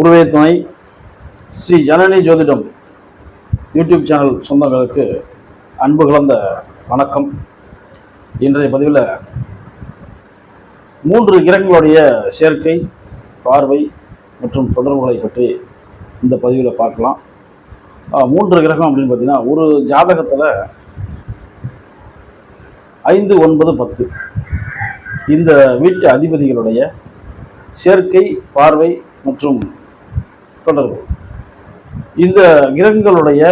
உருவே துணை ஸ்ரீ ஜனனி ஜோதிடம் யூடியூப் சேனல் சொந்தங்களுக்கு அன்பு கலந்த வணக்கம். இன்றைய பதிவில் மூன்று கிரகங்களுடைய சேர்க்கை பார்வை மற்றும் தொடர்புகளை பற்றி இந்த பதிவில் பார்க்கலாம். மூன்று கிரகம் அப்படின்னு பார்த்தீங்கன்னா ஒரு ஜாதகத்தில் ஐந்து ஒன்பது பத்து. இந்த வீட்டு அதிபதிகளுடைய சேர்க்கை பார்வை மற்றும் தொடர்பு இந்த கிரகங்களுடைய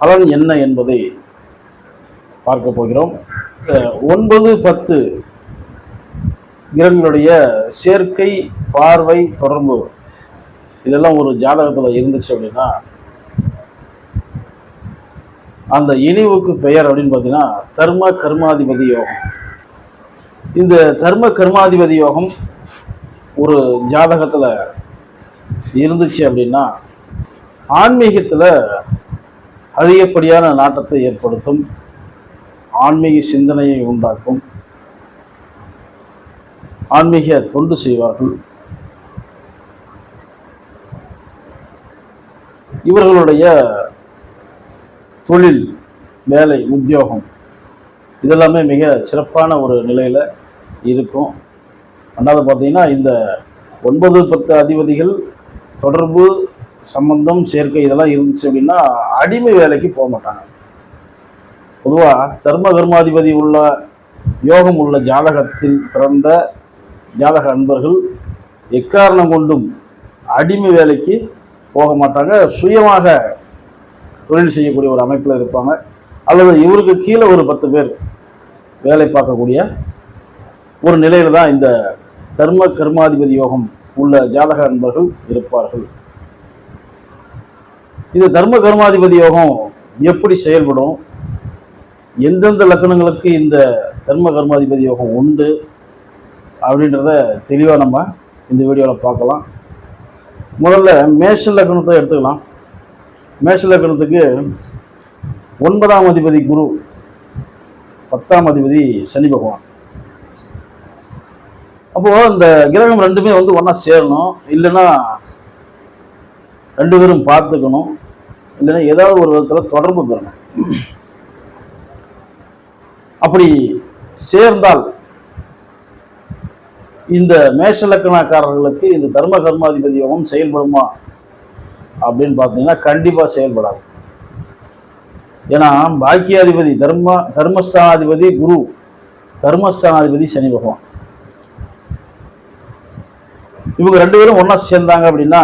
பலன் என்ன என்பதை பார்க்க போகிறோம். ஒன்பது பத்து கிரகங்களுடைய சேர்க்கை பார்வை தொடர்பு இதெல்லாம் ஒரு ஜாதகத்தில் இருந்துச்சு அப்படின்னா அந்த இனிவுக்கு பெயர் அப்படின்னு பார்த்தீங்கன்னா தர்ம கர்மாதிபதி யோகம். இந்த தர்ம கர்மாதிபதி யோகம் ஒரு ஜாதகத்தில் இருந்துச்சு அப்படின்னா ஆன்மீகத்தில் அதிகப்படியான நாட்டத்தை ஏற்படுத்தும் ஆன்மீக சிந்தனையை உண்டாக்கும் ஆன்மீக தொண்டு செய்வார்கள். இவர்களுடைய தொழில் வேலை உத்தியோகம் இதெல்லாமே மிக சிறப்பான ஒரு நிலையில் இருக்கும். ரெண்டாவது பார்த்தீங்கன்னா இந்த ஒன்பது பத்து அதிபதிகள் தொடர்பு சம்பந்தம் சேர்க்கை இதெல்லாம் இருந்துச்சு அப்படின்னா அடிமை வேலைக்கு போக மாட்டாங்க. பொதுவாக தர்ம கர்மாதிபதி உள்ள யோகம் உள்ள ஜாதகத்தில் பிறந்த ஜாதக அன்பர்கள் எக்காரணம் கொண்டும் அடிமை வேலைக்கு போக மாட்டாங்க. சுயமாக தொழில் செய்யக்கூடிய ஒரு அமைப்பில் இருப்பாங்க. அல்லது இவருக்கு கீழே ஒரு பத்து பேர் வேலை பார்க்கக்கூடிய ஒரு நிலையில் தான் இந்த தர்ம கர்மாதிபதி யோகம் உள்ள ஜாதக அன்பர்கள் இருப்பார்கள். இந்த தர்ம கர்மாதிபதி யோகம் எப்படி செயல்படும்? எந்தெந்த லக்கணங்களுக்கு இந்த தர்ம கர்மாதிபதி யோகம் உண்டு? அப்படின்றத தெளிவாக நம்ம இந்த வீடியோவில் பார்க்கலாம். முதல்ல மேஷ லக்னத்தை எடுத்துக்கலாம். மேஷ லக்னத்துக்கு ஒன்பதாம் அதிபதி குரு பத்தாம் அதிபதி சனி பகவான். அப்போ இந்த கிரகம் ரெண்டுமே வந்து ஒன்றா சேரணும். இல்லைன்னா ரெண்டு பேரும் பார்த்துக்கணும். இல்லைன்னா ஏதாவது ஒரு விதத்தில் தொடர்பு பெறணும். அப்படி சேர்ந்தால் இந்த மேஷ லக்கணக்காரர்களுக்கு இந்த தர்ம கர்மாதிபதி யோகம் செயல்படுமா அப்படின்னு பார்த்தீங்கன்னா கண்டிப்பாக செயல்படாது. ஏன்னா பாக்கியாதிபதி தர்ம தர்மஸ்தானாதிபதி குரு கர்மஸ்தானாதிபதி சனி பகவான். இவங்க ரெண்டு பேரும் ஒன்றா சேர்ந்தாங்க அப்படின்னா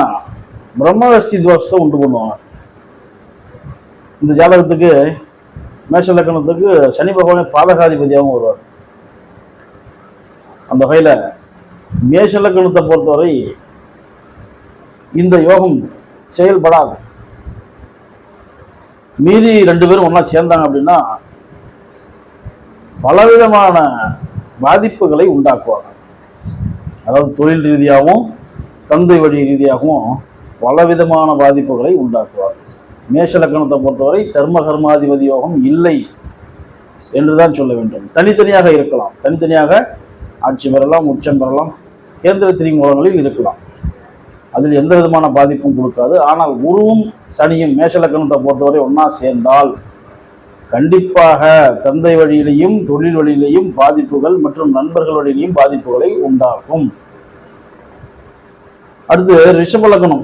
பிரம்மவஸ்தி தோஷத்தை உண்டு பண்ணுவாங்க. இந்த ஜாதகத்துக்கு மேஷ லக்கணத்துக்கு சனி பகவானே பாதகாதிபதியாகவும் வருவார். அந்த வகையில் மேஷ லக்கணத்தை பொறுத்தவரை இந்த யோகம் செயல்படாது. மீதி ரெண்டு பேரும் ஒன்றா சேர்ந்தாங்க அப்படின்னா பலவிதமான பாதிப்புகளை உண்டாக்குவாங்க. அதாவது தொழில் ரீதியாகவும் தந்தை வழி ரீதியாகவும் பலவிதமான பாதிப்புகளை உண்டாக்குவார். மேஷ லக்கணத்தை பொறுத்தவரை தர்ம கர்மாதிபதி யோகம் இல்லை என்றுதான் சொல்ல வேண்டும். தனித்தனியாக இருக்கலாம். தனித்தனியாக ஆட்சி பெறலாம் உச்சம் பெறலாம். கேந்திர திரிமூலங்களில் இருக்கலாம். அதில் எந்த விதமான பாதிப்பும் கொடுக்காது. ஆனால் குருவும் சனியும் மேஷ லக்கணத்தை பொறுத்தவரை ஒன்றா சேர்ந்தால் கண்டிப்பாக தந்தை வழியிலையும் தொழில் வழியிலையும் பாதிப்புகள் மற்றும் நண்பர்கள் வழியிலையும் பாதிப்புகளை உண்டாகும் அடுத்து ரிஷப லக்னம்.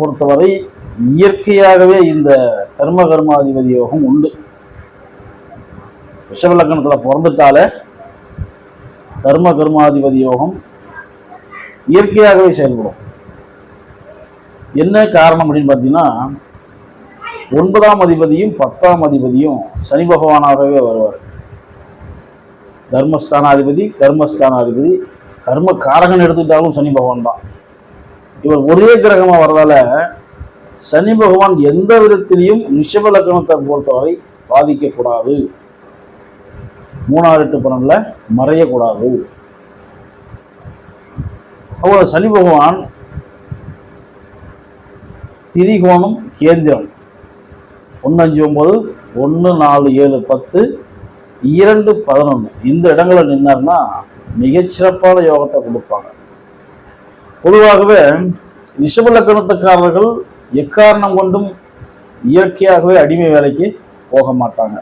பொறுத்தவரை இயற்கையாகவே இந்த கர்ம கர்மாதிபதி யோகம் உண்டு. ரிஷப லக்னத்தில் பிறந்துட்டாலே தர்ம கர்மாதிபதி யோகம் இயற்கையாகவே செயல்படும். என்ன காரணம் அப்படின்னு பார்த்தீங்கன்னா ஒன்பதாம் அதிபதியும் பத்தாம் அதிபதியும் சனி பகவானாகவே வருவார். தர்மஸ்தானாதிபதி கர்மஸ்தானாதிபதி கர்ம காரகன் எடுத்துக்கிட்டாலும் சனி பகவான் தான். இவர் ஒரே கிரகமாக வர்றதால சனி பகவான் எந்த விதத்திலையும் நிஷப லக்னத்தை பொறுத்தவரை பாதிக்கக்கூடாது. மூணாறு எட்டு பலன்ல மறையக்கூடாது. அவ்வளோ சனி பகவான் திரிகோணம் கேந்திரம் ஒன்று அஞ்சு ஒம்பது ஒன்று நாலு ஏழு பத்து இரண்டு பதினொன்று இந்த இடங்களில் நின்னார்னா மிகச்சிறப்பான யோகத்தை கொடுப்பாங்க. பொதுவாகவே ரிஷப லக்கணத்துக்காரர்கள் எக்காரணம் கொண்டும் இயற்கையாகவே அடிமை வேலைக்கு போக மாட்டாங்க.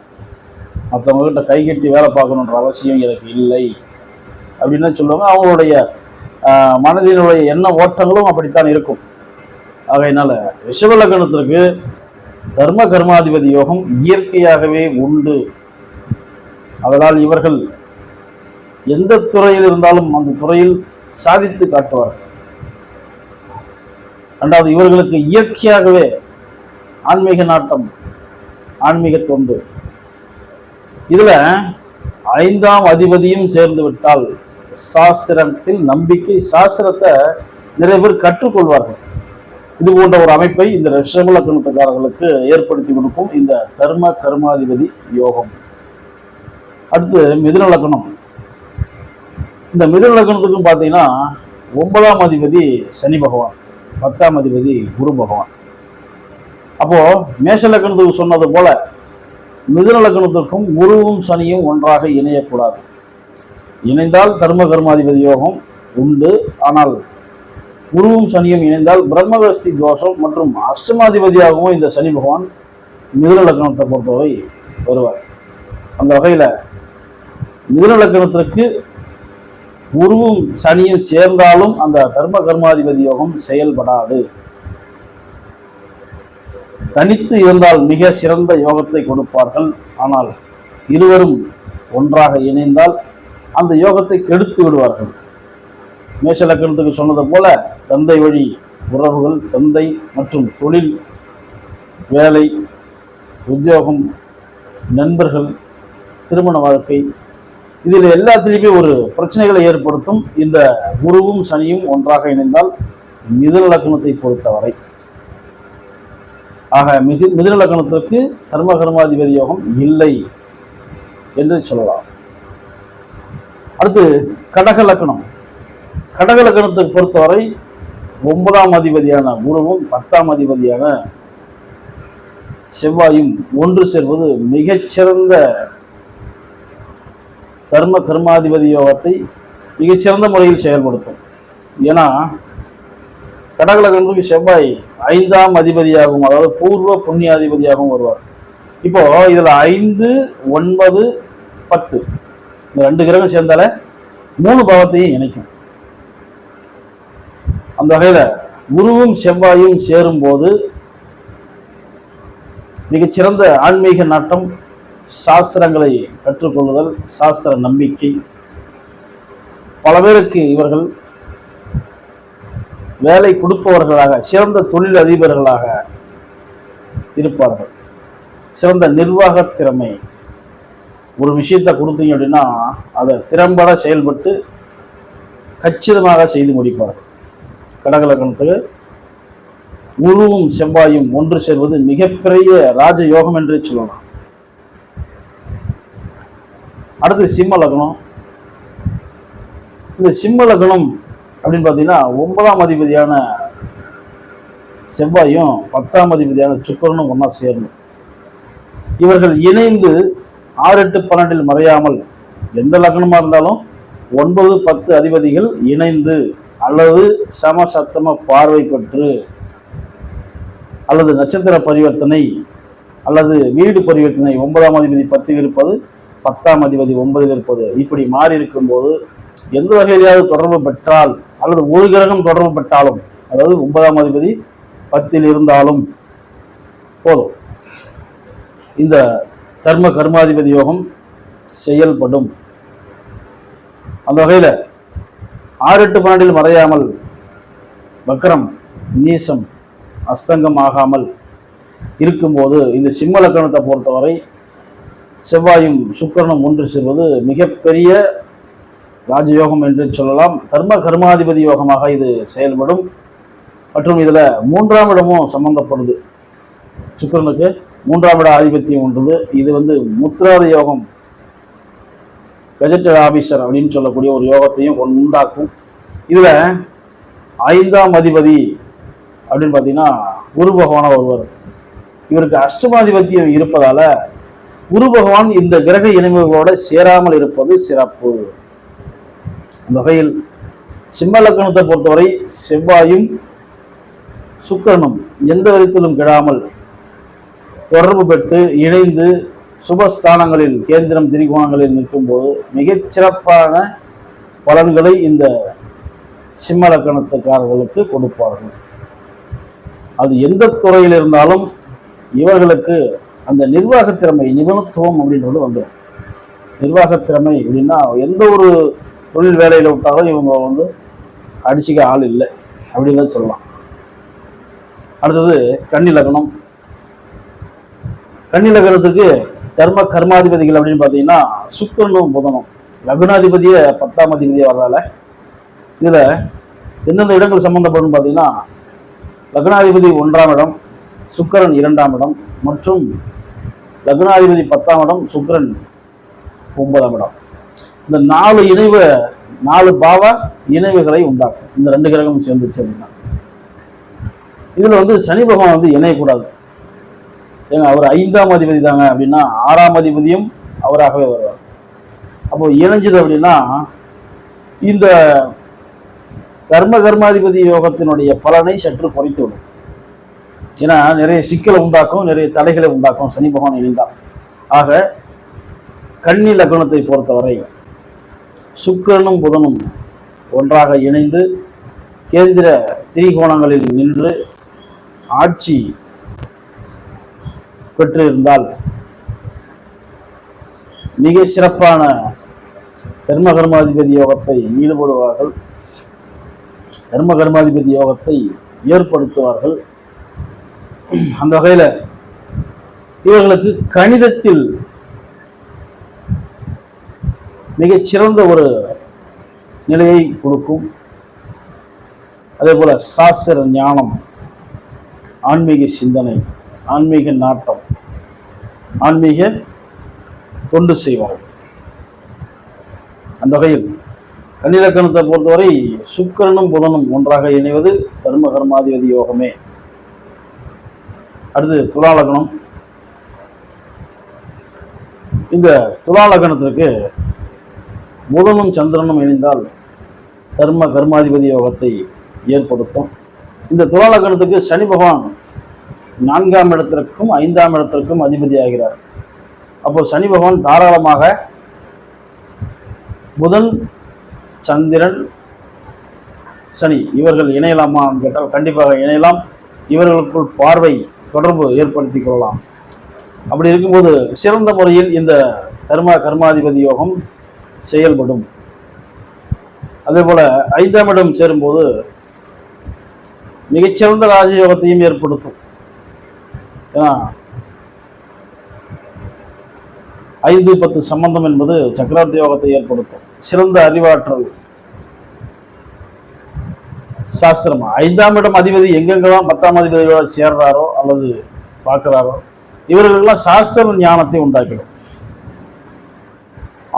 மற்றவங்ககிட்ட கை கட்டி வேலை பார்க்கணுன்ற அவசியம் எனக்கு இல்லை அப்படின்னு சொல்லுவாங்க. அவங்களுடைய மனதினுடைய எண்ண ஓட்டங்களும் அப்படித்தான் இருக்கும். ஆகையினால ரிஷப லக்கணத்திற்கு தர்ம கர்மாதிபதி யோகம் இயற்கையாகவே உண்டு. அதனால் இவர்கள் எந்த துறையில் இருந்தாலும் அந்த துறையில் சாதித்து காட்டுவார்கள். ரெண்டாவது இவர்களுக்கு இயற்கையாகவே ஆன்மீக நாட்டம் ஆன்மீக தொண்டு இதுல ஐந்தாம் அதிபதியும் சேர்ந்து விட்டால் சாஸ்திரத்தில் நம்பிக்கை சாஸ்திரத்தை நிறைய பேர் கற்றுக்கொள்வார்கள். இது போன்ற ஒரு அமைப்பை இந்த ரிஷபலக்கணத்துக்காரர்களுக்கு ஏற்படுத்தி கொடுக்கும் இந்த தர்ம கர்மாதிபதி யோகம். அடுத்து மிதுன லக்கணம் இந்த மிதுன லக்கணத்துக்கும் பார்த்தீங்கன்னா ஒன்பதாம் அதிபதி சனி பகவான் பத்தாம் அதிபதி குரு பகவான். அப்போது மேஷ லக்கணத்துக்கு சொன்னது போல மிதுன லக்கணத்திற்கும் குருவும் சனியும் ஒன்றாக இணையக்கூடாது. இணைந்தால் தர்ம கர்மாதிபதி யோகம் உண்டு. ஆனால் குருவும் சனியும் இணைந்தால் பிரம்மகஸ்தி தோஷம் மற்றும் அஷ்டமாதிபதியாகவும் இந்த சனி பகவான் மிதுனலக்கணத்தை பொறுத்தவரை வருவார். அந்த வகையில் மிதுன லக்கணத்திற்கு குருவும் சனியும் சேர்ந்தாலும் அந்த தர்ம கர்மாதிபதி யோகம் செயல்படாது. தனித்து இருந்தால் மிக சிறந்த யோகத்தை கொடுப்பார்கள். ஆனால் இருவரும் ஒன்றாக இணைந்தால் அந்த யோகத்தை கெடுத்து விடுவார்கள். மேஷ லக்கணத்துக்கு சொன்னது போல தந்தை வழி உறவுகள் தந்தை மற்றும் தொழில் வேலை உத்தியோகம் நண்பர்கள் திருமண வாழ்க்கை இதில் எல்லாத்திலையுமே ஒரு பிரச்சனைகளை ஏற்படுத்தும் இந்த குருவும் சனியும் ஒன்றாக இணைந்தால் மிதலக்கணத்தை பொறுத்தவரை. ஆக மிகு மிதலக்கணத்திற்கு தர்ம கர்மாதிபதி யோகம் இல்லை என்று சொல்லலாம். அடுத்து கடக லக்கணம் கடக லக்கணத்தை பொறுத்தவரை ஒன்பதாம் அதிபதியான குருவும் பத்தாம் அதிபதியான செவ்வாயும் ஒன்று சேர்வது மிகச்சிறந்த தர்ம கர்மாதிபதி யோகத்தை மிகச்சிறந்த முறையில் செயல்படுத்தும். ஏன்னா கடகலகனுக்கு செவ்வாய் ஐந்தாம் அதிபதியாகவும் அதாவது பூர்வ புண்ணியாதிபதியாகவும் வருவார். இப்போ இதில் ஐந்து ஒன்பது பத்து இந்த ரெண்டு கிரகம் சேர்ந்தால மூணு பாவத்தையும் இணைக்கும். அந்த வகையில் குருவும் செவ்வாயும் சேரும்போது மிகச்சிறந்த ஆன்மீக நாட்டம் சாஸ்திரங்களை கற்றுக்கொள்ளுதல் சாஸ்திர நம்பிக்கை. பல பேருக்கு இவர்கள் வேலை கொடுப்பவர்களாக சிறந்த தொழில் அதிபர்களாக இருப்பார்கள். சிறந்த நிர்வாக திறமை. ஒரு விஷயத்தை கொடுத்தீங்க அப்படின்னா அதை திறம்பட செயல்பட்டு கச்சிதமாக செய்து முடிப்பார்கள். கடகலக்கணத்துக்கு குருவும் செவ்வாயும் ஒன்று சேர்வது மிகப்பெரிய ராஜ யோகம் என்றே சொல்லலாம். அடுத்து சிம்ம லக்னம். இந்த சிம்ம லக்னம் அப்படின்னு பார்த்தீங்கன்னா ஒன்பதாம் அதிபதியான செவ்வாயும் பத்தாம் அதிபதியான சுக்கரனும் ஒன்றா சேரணும். இவர்கள் இணைந்து ஆறு எட்டு பன்னெண்டில் மறையாமல் எந்த லக்னமாக இருந்தாலும் ஒன்பது பத்து அதிபதிகள் இணைந்து அல்லது சமசத்தம பார்வை பெற்று அல்லது நட்சத்திர பரிவர்த்தனை அல்லது வீடு பரிவர்த்தனை ஒன்பதாம் அதிபதி பத்தில் இருப்பது பத்தாம் அதிபதி ஒன்பதில் இருப்பது இப்படி மாறி இருக்கும்போது எந்த வகையிலாவது தொடர்பு பெற்றால் அல்லது ஒரு கிரகம் தொடர்பு பெற்றாலும் அதாவது ஒன்பதாம் அதிபதி பத்தில் இருந்தாலும் போதும். இந்த தர்ம கர்மாதிபதி யோகம் செயல்படும். அந்த வகையில் ஆறு எட்டு பன்னெண்டில் மறையாமல் வக்ரம் நீசம் அஸ்தங்கம் ஆகாமல் இருக்கும்போது இந்த சிம்ம லக்கணத்தை பொறுத்தவரை செவ்வாயும் சுக்கிரனும் ஒன்று சேர்வது மிகப்பெரிய ராஜயோகம் என்று சொல்லலாம். தர்ம கர்மாதிபதி யோகமாக இது செயல்படும். மற்றும் இதில் மூன்றாம் இடமும் சம்பந்தப்படுது. சுக்கிரனுக்கு மூன்றாம் இட ஆதிபத்தியம் உண்டுது இது வந்து முத்ராத யோகம். கெஜெட்டட் ஆஃபீஸர் அப்படின்னு சொல்லக்கூடிய ஒரு யோகத்தையும் உண்டாக்கும். இதில் ஐந்தாம் அதிபதி அப்படின்னு பார்த்தீங்கன்னா குரு பகவான ஒருவர். இவருக்கு அஷ்டமாதிபத்தியம் இருப்பதால் குரு பகவான் இந்த கிரக இணைவுகளோட சேராமல் இருப்பது சிறப்பு. அந்த வகையில் சிம்ம லக்கணத்தை பொறுத்தவரை செவ்வாயும் சுக்கரனும் எந்த விதத்திலும் கெடாமல் தொடர்பு பெற்று இணைந்து சுபஸ்தானங்களில் கேந்திரம் திரிகோணங்களில் நிற்கும்போது மிகச்சிறப்பான பலன்களை இந்த சிம்ம லக்கணத்துக்காரர்களுக்கு கொடுப்பார்கள். அது எந்த துறையில் இருந்தாலும் இவர்களுக்கு அந்த நிர்வாகத் திறமை நிபுணத்துவம் அப்படின்றது வந்துடும். நிர்வாக திறமை அப்படின்னா எந்த ஒரு தொழில் வேலையில் விட்டாலும் இவங்க வந்து அடிச்சுக்க ஆள் இல்லை அப்படின்னு தான் சொல்லலாம். அடுத்தது கன்னி லக்னம் கன்னி லக்னத்துக்கு தர்ம கர்மாதிபதிகள் அப்படின்னு பார்த்தீங்கன்னா சுக்கிரனும் புதனும். லக்னாதிபதியை பத்தாம் அதிபதியாக வரதால இதில் எந்தெந்த இடங்கள் சம்மந்தப்படும் பார்த்தீங்கன்னா லக்னாதிபதி ஒன்றாம் இடம் சுக்கரன் இரண்டாம் இடம் மற்றும் லக்னாதிபதி பத்தாம் இடம் சுக்கிரன் ஒன்பதாம் இடம். இந்த நாலு இணைவு நாலு பாவ இணைவுகளை உண்டாக்கும். இந்த ரெண்டு கிரகமும் சேர்ந்துச்சு அப்படின்னா. இதுல வந்து சனி பகவான் வந்து இணையக்கூடாது. ஏங்க அவர் ஐந்தாம் அதிபதி தாங்க அப்படின்னா ஆறாம் அதிபதியும் அவராகவே வருவார். அப்போ இணைஞ்சது அப்படின்னா இந்த கர்ம கர்மாதிபதி யோகத்தினுடைய பலனை சற்று குறைத்து விடும் ஏன்னா நிறைய சிக்கலை உண்டாக்கும் நிறைய தடைகளை உண்டாக்கும். சனி பகவான் இணைந்தால் ஆக கன்னி லக்னத்தை பொறுத்தவரை சுக்கரனும் புதனும் ஒன்றாக இணைந்து கேந்திர திரிகோணங்களில் நின்று ஆட்சி பெற்றிருந்தால் மிக சிறப்பான தர்ம கர்மாதிபதி யோகத்தை ஈடுபடுவார்கள். தர்ம கர்மாதிபதி யோகத்தை ஏற்படுத்துவார்கள். அந்த வகையில் இவர்களுக்கு கணிதத்தில் மிகச்சிறந்த ஒரு நிலையை கொடுக்கும். அதே போல சாஸ்திர ஞானம் ஆன்மீக சிந்தனை ஆன்மீக நாட்டம் ஆன்மீக தொண்டு செய்வார்கள். அந்த வகையில் கன்னிலக்கணத்தை பொறுத்தவரை சுக்கிரனும் புதனும் ஒன்றாக இணைவது தர்ம கர்மாதிபதி யோகமே. அடுத்து துலாலகணம். இந்த துலாலகணத்திற்கு புதனும் சந்திரனும் இணைந்தால் தர்ம கர்மாதிபதி யோகத்தை ஏற்படுத்தும். இந்த துலாலகணத்துக்கு சனி பகவான் நான்காம் இடத்திற்கும் ஐந்தாம் இடத்திற்கும் அதிபதி ஆகிறார் அப்போது சனி பகவான் தாராளமாக புதன் சந்திரன் சனி இவர்கள் இணையலாமான்னு கேட்டால் கண்டிப்பாக இணையலாம். இவர்களுக்குள் பார்வை தொடர்பு ஏற்படுத்தி கொள்ளலாம். அப்படி இருக்கும்போது சிறந்த முறையில் இந்த தர்மா கர்மாதிபதி யோகம் செயல்படும். அதே போல ஐந்தாம் இடம் சேரும்போது மிகச்சிறந்த ராஜயோகத்தையும் ஏற்படுத்தும். ஐந்து பத்து சம்பந்தம் என்பது சக்கரவர்த்தி யோகத்தை ஏற்படுத்தும். சிறந்த அறிவாற்றல். சாஸ்திரம். ஐந்தாம் இடம் அதிபதி எங்கெங்கெல்லாம் பத்தாம் அதிபதியோட சேர்றாரோ அல்லது பார்க்கிறாரோ இவர்களுக்கெல்லாம் சாஸ்திர ஞானத்தை உண்டாக்கிடும்.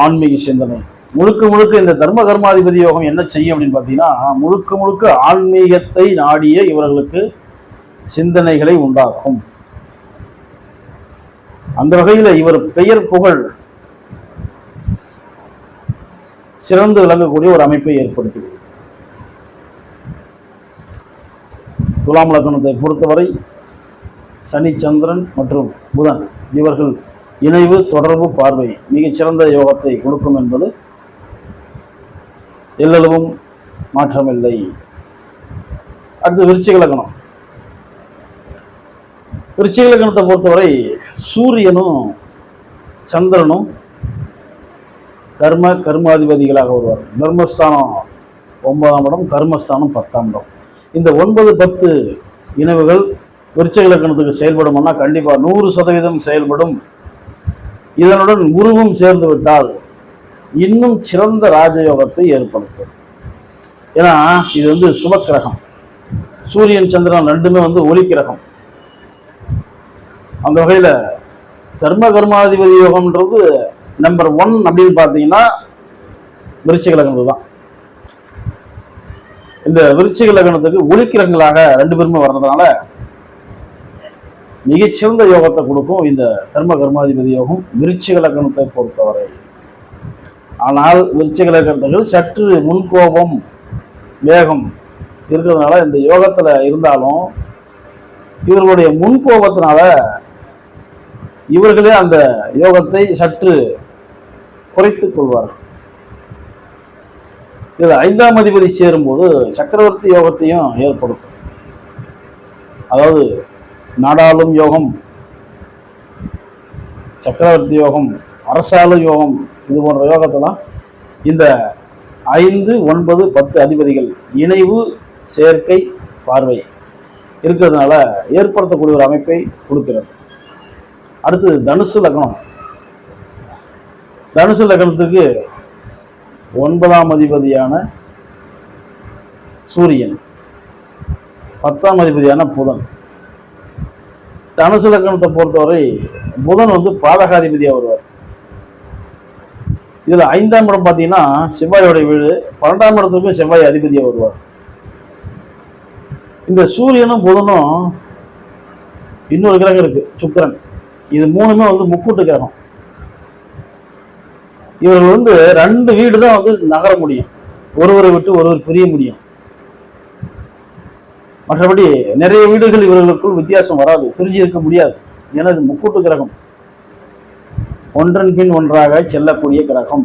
ஆன்மீக சிந்தனை. முழுக்க முழுக்க இந்த தர்ம கர்மாதிபதி யோகம் என்ன செய்யும் அப்படின்னு பார்த்தீங்கன்னா முழுக்க முழுக்க ஆன்மீகத்தை நாடிய இவர்களுக்கு சிந்தனைகளை உண்டாக்கும். அந்த வகையில் இவர் பெயர் புகழ் சிறந்து விளங்கக்கூடிய ஒரு அமைப்பை ஏற்படுத்துகிறது துலாம் லக்னத்தை பொறுத்தவரை சனி சந்திரன் மற்றும் புதன் இவர்கள் இணைவு தொடர்பு பார்வை மிகச்சிறந்த யோகத்தை கொடுக்கும் என்பது எல்லளவும் மாற்றமில்லை. அடுத்து விருச்சிக லக்னம். விருச்சிக லக்னத்தை பொறுத்தவரை சூரியனும் சந்திரனும் தர்ம கர்மாதிபதிகளாக வருவார். தர்மஸ்தானம் ஒன்பதாம் இடம் கர்மஸ்தானம் பத்தாம் இடம். இந்த ஒன்பது பத்து இணைவுகள் விருச்சிக லக்னத்துக்கு செயல்படும்னா கண்டிப்பாக நூறு சதவீதம் செயல்படும். இதனுடன் குருவும் சேர்ந்து விட்டால் இன்னும் சிறந்த ராஜயோகத்தை ஏற்படுத்தும். ஏன்னா இது வந்து சுபக்கிரகம் சூரியன் சந்திரன் ரெண்டுமே வந்து ஒளி கிரகம். அந்த வகையில் தர்ம கர்மாதிபதி யோகம்ன்றது நம்பர் ஒன் அப்படின்னு பார்த்தீங்கன்னா விருச்சிக லக்னத்து தான் இந்த விருச்சிக லக்னத்துக்கு ரெண்டு பேருமே வர்றதுனால மிகச்சிறந்த யோகத்தை கொடுக்கும் இந்த தர்ம கர்மாதிபதி யோகம் விருச்சிக லக்னத்தை பொறுத்தவரை. ஆனால் விருச்சிக லக்னத்துக்கு சற்று முன்கோபம் வேகம் இருக்கிறதுனால இந்த யோகத்தில் இருந்தாலும் இவர்களுடைய முன்கோபத்தினால இவர்களே அந்த யோகத்தை சற்று குறைத்துக் கொள்வார்கள். இதில் ஐந்தாம் அதிபதி சேரும்போது சக்கரவர்த்தி யோகத்தையும் ஏற்படுத்தும். அதாவது நாடாளும் யோகம் சக்கரவர்த்தி யோகம் அரசாளும் யோகம் இது போன்ற யோகத்தெல்லாம் இந்த ஐந்து ஒன்பது பத்து அதிபதிகள் இணைவு சேர்க்கை பார்வை இருக்கிறதுனால ஏற்படுத்தக்கூடிய ஒரு அமைப்பை கொடுக்கிறது. அடுத்தது தனுசு லக்னம். தனுசு லக்னத்துக்கு ஒன்பதாம் அதிபதியான சூரியன். பத்தாம் அதிபதியான புதன். தனுசு லக்னத்தை பொறுத்தவரை புதன் வந்து பாதகாதிபதியாக வருவார். இதில் ஐந்தாம் இடம் பார்த்தீங்கன்னா செவ்வாயோட வீடு பன்னெண்டாம் இடத்துக்கும் செவ்வாய் அதிபதியாக வருவார். இந்த சூரியனும் புதனும் இன்னொரு கிரகம் இருக்கு சுக்கரன். இது மூணுமே வந்து முக்கூட்டு கிரகம் இவர்கள் வந்து ரெண்டு வீடு தான் வந்து நகர முடியும். ஒருவரை விட்டு ஒருவர் பிரிய முடியும். மற்றபடி நிறைய வீடுகள் இவர்களுக்குள் வித்தியாசம் வராது. பிரிஞ்சு இருக்க முடியாது. ஏன்னா இது முக்கூட்டு கிரகம் ஒன்றன் பின் ஒன்றாக செல்லக்கூடிய கிரகம்.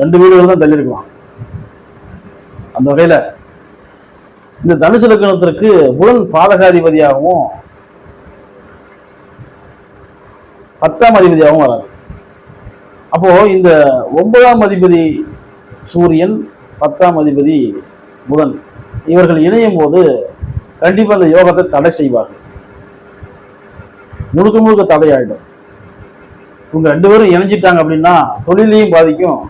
ரெண்டு வீடுகள் தான் தள்ளியிருக்கலாம். அந்த வகையில இந்த தனுசு லக்கணத்திற்கு புதன் பாதகாதிபதியாகவும் பத்தாம் அதிபதியாகவும் வராது அப்போது இந்த ஒன்பதாம் அதிபதி சூரியன் பத்தாம் அதிபதி புதன் இவர்கள் இணையும் போது கண்டிப்பாக அந்த யோகத்தை தடை செய்வார்கள். முழுக்க முழுக்க தடையாயிடும். இவங்க ரெண்டு பேரும் இணைஞ்சிட்டாங்க அப்படின்னா தொழிலையும் பாதிக்கும்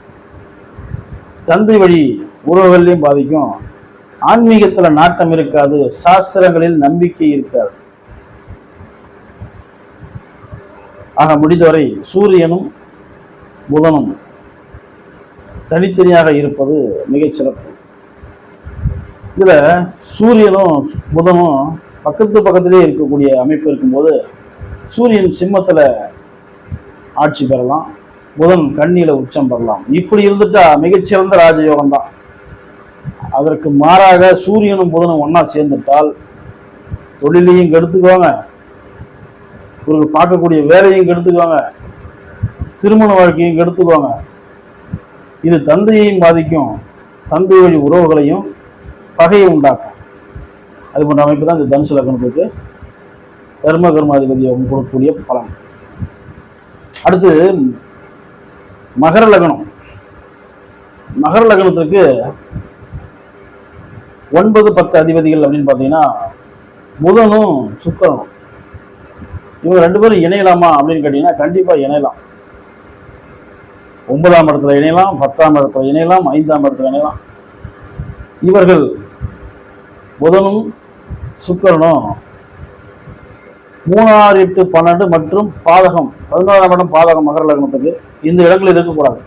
தந்தை வழி உறவுகள்லையும் பாதிக்கும் ஆன்மீகத்தில் நாட்டம் இருக்காது சாஸ்திரங்களில் நம்பிக்கை இருக்காது. ஆக முடிந்தவரை சூரியனும் புதனும் தனித்தனியாக இருப்பது மிகச்சிறப்பு சிறப்பு. சூரியனும் புதனும் பக்கத்து பக்கத்திலே இருக்கக்கூடிய அமைப்பு இருக்கும்போது சூரியன் சிம்மத்தில் ஆட்சி பெறலாம் புதன் கண்ணியில உச்சம் பெறலாம். இப்படி இருந்துட்டா மிகச்சிறந்த ராஜயோகம் தான். அதற்கு மாறாக சூரியனும் புதனும் ஒன்றா சேர்ந்துட்டால் தொழிலையும் கெடுத்துக்குவாங்க. இவர்கள் பார்க்கக்கூடிய வேலையும் கெடுத்துக்குவாங்க. திருமண வாழ்க்கையும் கெடுத்துக்குவாங்க. இது தந்தையையும் பாதிக்கும். தந்தை வழி உறவுகளையும் பகையை உண்டாக்கும். அது போன்ற அமைப்பு தான் இந்த தனுசு லக்னத்துக்கு தர்ம கர்மாதிபதி அவங்க கொடுக்கக்கூடிய பலன். அடுத்து மகர லக்னம். மகர லக்னத்திற்கு ஒன்பது பத்து அதிபதிகள் அப்படின்னு பார்த்தீங்கன்னா புதனும் சுக்கரனும். இவங்க ரெண்டு பேரும் இணையலாமா அப்படின்னு கேட்டீங்கன்னா கண்டிப்பா இணையலாம். ஒன்பதாம் இடத்துல இணையலாம் பத்தாம் இடத்துல இணையலாம் ஐந்தாம் இடத்துல இணையலாம். இவர்கள் புதனும் சுக்கரனும் மூணாறு எட்டு பன்னெண்டு மற்றும் பாதகம் பதினோராம் இடம் பாதகம் மகர லக்னத்துக்கு இந்த இடங்களில் இருக்கக்கூடாது.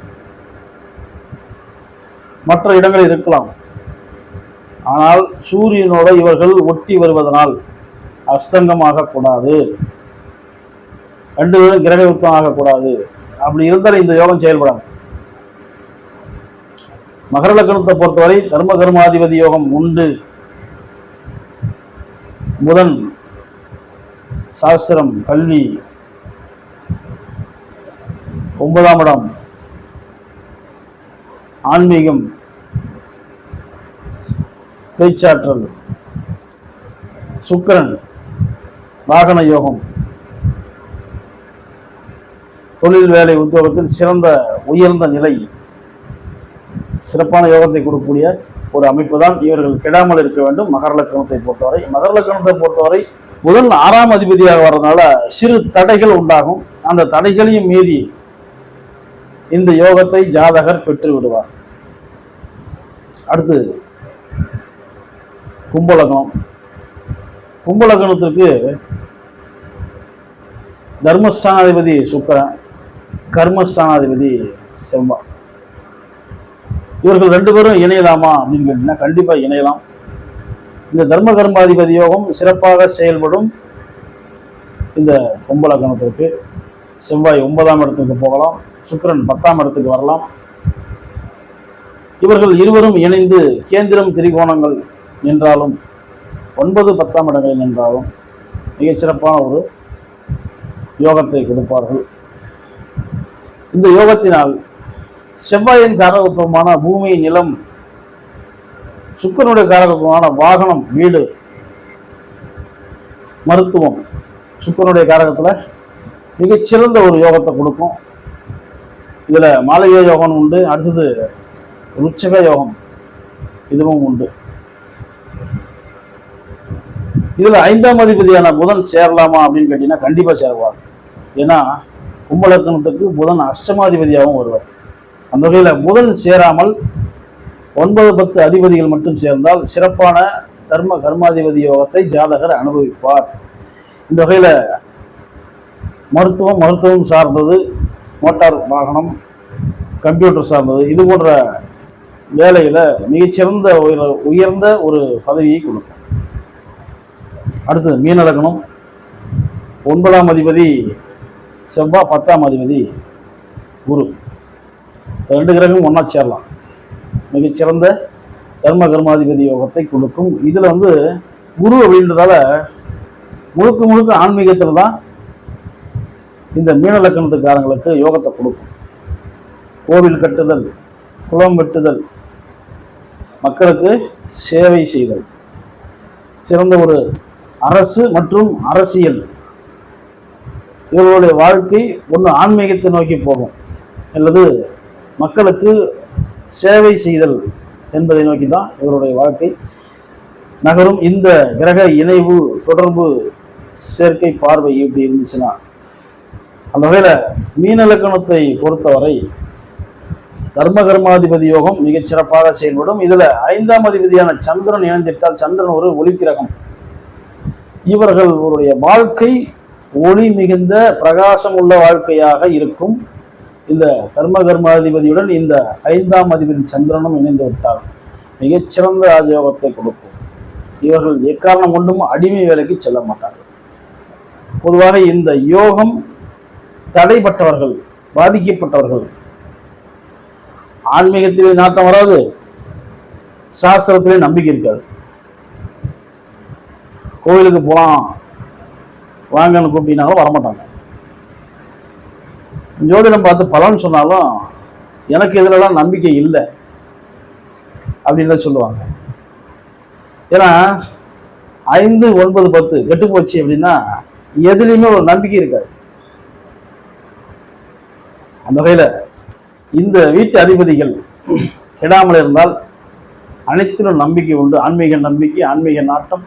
மற்ற இடங்களில் இருக்கலாம். ஆனால் சூரியனோட இவர்கள் ஒட்டி வருவதனால் அஸ்தங்கமாகக்கூடாது ரெண்டு பேரும் கிரக யுத்தம் ஆகக்கூடாது அப்படி இருந்தால் இந்த யோகம் செயல்படாது. மகர லக்னத்தை பொறுத்தவரை தர்ம கர்மாதிபதி யோகம் உண்டு. புதன் சாஸ்திரம் கல்வி ஒன்பதாம் இடம். ஆன்மீகம் பேச்சாற்றல் சுக்கிரன் வாகன யோகம். தொழில் வேலை உத்தியோகத்தில் சிறந்த உயர்ந்த நிலை சிறப்பான யோகத்தை கொடுக்கக்கூடிய ஒரு அமைப்பு தான் இவர்கள் கெடாமல் இருக்க வேண்டும் மகர லக்கணத்தை பொறுத்தவரை. மகர லக்கணத்தை பொறுத்தவரை முதல் ஆறாம் அதிபதியாக வர்றதுனால சிறு தடைகள் உண்டாகும். அந்த தடைகளையும் மீறி இந்த யோகத்தை ஜாதகர் பெற்று விடுவார். அடுத்து கும்பலகணம் கும்பலகணத்திற்கு தர்மஸ்தானாதிபதி சுக்கிரன். கர்மஸ்தானாதிபதி செவ்வாய் இவர்கள் ரெண்டு பேரும் இணையலாமா அப்படின்னு கேட்டீங்கன்னா கண்டிப்பா இணையலாம். இந்த தர்ம கர்மாதிபதி யோகம் சிறப்பாக செயல்படும் இந்த கும்பலகணத்திற்கு செவ்வாய் ஒன்பதாம் இடத்துக்கு போகலாம் சுக்கரன் பத்தாம் இடத்துக்கு வரலாம். இவர்கள் இருவரும் இணைந்து கேந்திரம் திரிகோணங்கள் என்றாலும் ஒன்பது பத்தாம் இடங்களில் என்றாலும் மிகச்சிறப்பான ஒரு யோகத்தை கொடுப்பார்கள். இந்த யோகத்தினால் செவ்வாயின் காரகத்துவமான பூமி நிலம் சுக்கரனுடைய காரகத்துவமான வாகனம் வீடு மருத்துவம் சுக்கரனுடைய காரகத்தில் மிகச்சிறந்த ஒரு யோகத்தை கொடுக்கும். இதில் மாளவிய யோகம் உண்டு அடுத்தது ருச்சக யோகம் இதுவும் உண்டு. இதில் ஐந்தாம் அதிபதியான புதன் சேரலாமா அப்படின்னு கேட்டிங்கன்னா கண்டிப்பாக சேருவார். ஏன்னா கும்பலக்கணத்துக்கு புதன் அஷ்டமாதிபதியாகவும் வருவார். அந்த வகையில் புதன் சேராமல் ஒன்பது பத்து அதிபதிகள் மட்டும் சேர்ந்தால் சிறப்பான தர்ம கர்மாதிபதி யோகத்தை ஜாதகர் அனுபவிப்பார். இந்த வகையில் மருத்துவம் மருத்துவம் சார்ந்தது மோட்டார் வாகனம் கம்ப்யூட்டர் சார்ந்தது இது போன்ற வேலையில் மிகச்சிறந்த உயர் உயர்ந்த ஒரு பதவியை கொடுக்கும். அடுத்தது மீனலக்கணம். ஒன்பதாம் அதிபதி செவ்வாய் பத்தாம் அதிபதி குரு. ரெண்டு கிரகம் ஒன்றா சேரலாம். மிகச்சிறந்த தர்ம கர்மாதிபதி யோகத்தை கொடுக்கும். இதில் வந்து குரு அப்படின்றதால முழுக்க முழுக்க ஆன்மீகத்தில் தான் இந்த மீன லக்கணத்துக்காரங்களுக்கு யோகத்தை கொடுக்கும். கோவில் கட்டுதல் குளம் வெட்டுதல் மக்களுக்கு சேவை செய்தல். சிறந்த ஒரு அரசு மற்றும் அரசியல். இவர்களுடைய வாழ்க்கை ஒன்று ஆன்மீகத்தை நோக்கி போகும். அல்லது மக்களுக்கு சேவை செய்தல் என்பதை நோக்கி தான் இவருடைய வாழ்க்கை. நகரும் இந்த கிரக இணைவு தொடர்பு சேர்க்கை பார்வை இப்படி இருந்துச்சுன்னா அந்த வகையில் மீனலக்கணத்தை பொறுத்தவரை தர்ம கர்மாதிபதி யோகம் மிகச் சிறப்பாக செயல்படும். இதில் ஐந்தாம் அதிபதியான சந்திரன் இணைந்திட்டால் சந்திரன் ஒரு ஒளிக்கிரகம். இவர்களுடைய வாழ்க்கை ஒளி மிகுந்த பிரகாசம் உள்ள வாழ்க்கையாக இருக்கும். இந்த தர்ம கர்மாதிபதியுடன் இந்த ஐந்தாம் அதிபதி சந்திரனும் இணைந்து விட்டால் மிகச்சிறந்த ராஜயோகத்தை கொடுக்கும். இவர்கள் எக்காரணம் கொண்டும் அடிமை வேலைக்கு செல்ல மாட்டார்கள். பொதுவாக இந்த யோகம் தடைப்பட்டவர்கள் பாதிக்கப்பட்டவர்கள். ஆன்மீகத்திலே நாட்டம் வராது. சாஸ்திரத்திலே நம்பிக்கை இருக்காது. கோவிலுக்கு போகலாம். வாங்கன்னு கூப்பிட்டீங்கனாலும் வரமாட்டாங்க. ஜோதிடம் பார்த்து பலன் சொன்னாலும் எனக்கு இதிலலாம் நம்பிக்கை இல்லை அப்படின்னு தான் சொல்லுவாங்க. ஏன்னா ஐந்து ஒன்பது பத்து கெட்டு போச்சு அப்படின்னா எதுலேயுமே ஒரு நம்பிக்கை இருக்காது. அந்த வகையில் இந்த வீட்டு அதிபதிகள் கெடாமல் இருந்தால் அனைத்திலும் நம்பிக்கை உண்டு. ஆன்மீக நம்பிக்கை ஆன்மீக நாட்டம்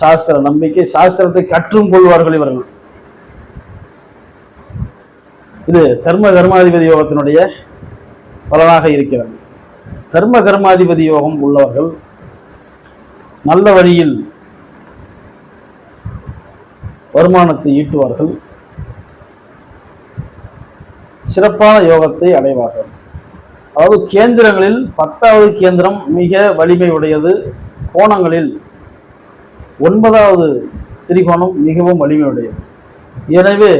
சாஸ்திர நம்பிக்கை சாஸ்திரத்தை கற்றும் கொள்வார்கள் இவர்கள். இது தர்ம கர்மாதிபதி யோகத்தினுடைய பலனாக இருக்கிறது. தர்ம கர்மாதிபதி யோகம் உள்ளவர்கள் நல்ல வழியில் வருமானத்தை ஈட்டுவார்கள். சிறப்பான யோகத்தை அடைவார்கள். அதாவது கேந்திரங்களில் பத்தாவது கேந்திரம் மிக வலிமை உடையது. கோணங்களில் ஒன்பதாவது திரிகோணம் மிகவும் வலிமையுடையது. எனவே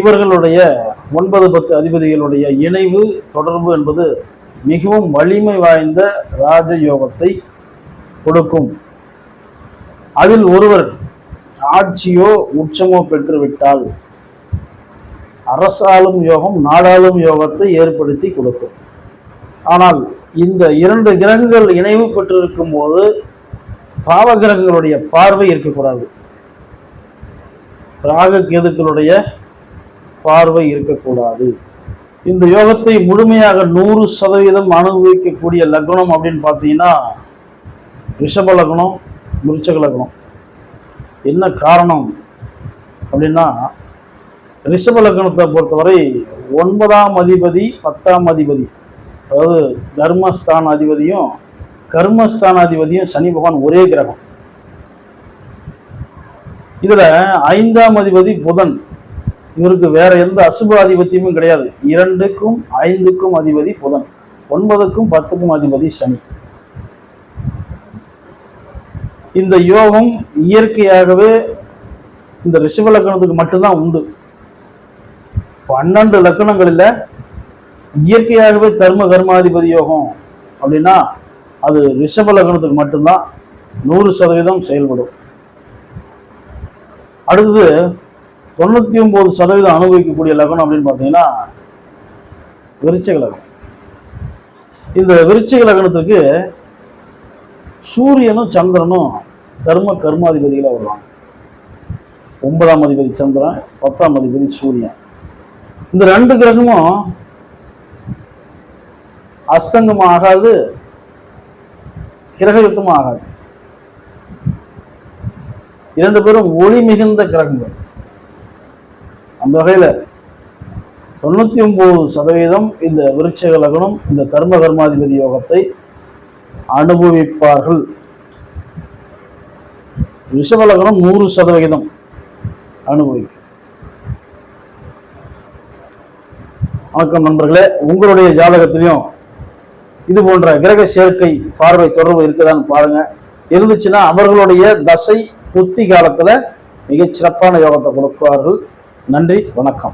இவர்களுடைய ஒன்பது பத்து அதிபதிகளுடைய இணைவு தொடர்பு என்பது மிகவும் வலிமை வாய்ந்த ராஜயோகத்தை கொடுக்கும். அதில் ஒருவர் ஆட்சியோ உச்சமோ பெற்றுவிட்டால் அரசாளும் யோகம் நாடாளும் யோகத்தை ஏற்படுத்தி கொடுக்கும். ஆனால் இந்த இரண்டு கிரகங்கள் இணைவு பெற்றிருக்கும் போது பாவ கிரகங்களுடைய பார்வை இருக்கக்கூடாது. ராக கேதுக்களுடைய பார்வை இருக்கக்கூடாது. இந்த யோகத்தை முழுமையாக நூறு சதவீதம் அனுபவிக்கக்கூடிய லக்னம் அப்படின்னு பார்த்தீங்கன்னா ரிஷப லக்னம் விருச்சக லக்னம். என்ன காரணம் அப்படின்னா ரிஷப லக்னத்தை பொறுத்தவரை ஒன்பதாம் அதிபதி பத்தாம் அதிபதி அதாவது தர்மஸ்தான அதிபதியும் கர்மஸ்தானாதிபதியும் சனி பகவான் ஒரே கிரகம். இதுல ஐந்தாம் அதிபதி புதன். இவருக்கு வேற எந்த அசுப ஆதிபத்தியமும் கிடையாது. இரண்டுக்கும் ஐந்துக்கும் அதிபதி புதன். ஒன்பதுக்கும் பத்துக்கும் அதிபதி சனி. இந்த யோகம் இயற்கையாகவே இந்த ரிஷப லக்கணத்துக்கு மட்டும்தான் உண்டு. பன்னெண்டு லக்கணங்களில் இயற்கையாகவே தர்ம கர்மாதிபதி யோகம் அப்படின்னா அது ரிஷப லக்னத்துக்கு மட்டும்தான் நூறு சதவீதம் செயல்படும். அடுத்தது தொண்ணூற்றி ஒம்பது சதவீதம் அனுபவிக்கக்கூடிய லக்னம் அப்படின்னு பார்த்தீங்கன்னா விருச்சிக லக்னம். இந்த விருச்சிக லக்னத்துக்கு சூரியனும் சந்திரனும் தர்ம கர்மாதிபதிகளாக வருவாங்க. ஒன்பதாம் அதிபதி சந்திரன் பத்தாம் அதிபதி சூரியன். இந்த ரெண்டு கிரகமும் அஸ்தங்கம் ஆகாது கிரக யுத்தமும் ஆகாது. இரண்டு பேரும் ஒளி மிகுந்த கிரகங்கள். அந்த வகையில் தொண்ணூற்றி ஒம்பது சதவீதம் இந்த விருட்சக லக்னம் இந்த தர்ம கர்மாதிபதி யோகத்தை அனுபவிப்பார்கள். ரிஷப நூறு சதவிகிதம் அனுபவிக்கும். வணக்கம் நண்பர்களே. உங்களுடைய ஜாதகத்திலையும் இது போன்ற கிரக சேர்க்கை பார்வை தொடர்பு இருக்குதான்னு பாருங்க. இருந்துச்சுன்னா அவர்களுடைய தசை புத்தி காலத்துல மிகச் சிறப்பான யோகத்தை கொடுப்பார்கள். நன்றி வணக்கம்.